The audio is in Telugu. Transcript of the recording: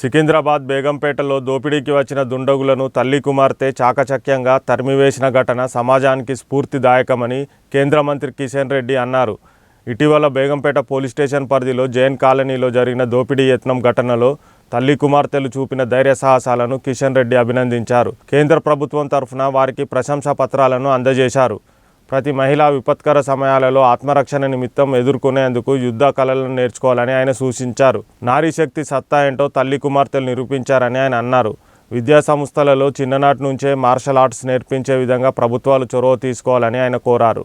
సికింద్రాబాద్ బేగంపేటలో దోపిడీకి వచ్చిన దుండగులను తల్లి కుమార్తె చాకచక్యంగా తరిమివేసిన ఘటన సమాజానికి స్ఫూర్తిదాయకమని కేంద్ర మంత్రి కిషన్ రెడ్డి అన్నారు. ఇటీవల బేగంపేట పోలీస్ స్టేషన్ పరిధిలో జైన్ కాలనీలో జరిగిన దోపిడీ యత్నం ఘటనలో తల్లి కుమార్తెలు చూపిన ధైర్య సాహసాలను కిషన్ రెడ్డి అభినందించారు. కేంద్ర ప్రభుత్వం తరఫున వారికి ప్రశంసా పత్రాలను అందజేశారు. ప్రతి మహిళ విపత్కర సమయాలలో ఆత్మరక్షణ నిమిత్తం ఎదుర్కొనేందుకు యుద్ధ కళలను నేర్చుకోవాలని ఆయన సూచించారు. నారీశక్తి సత్తా ఏంటో తల్లి కుమార్తెలు నిరూపించారని ఆయన అన్నారు. విద్యా సంస్థలలో చిన్ననాటి నుంచే మార్షల్ ఆర్ట్స్ నేర్పించే విధంగా ప్రభుత్వాలు చొరవ తీసుకోవాలని ఆయన కోరారు.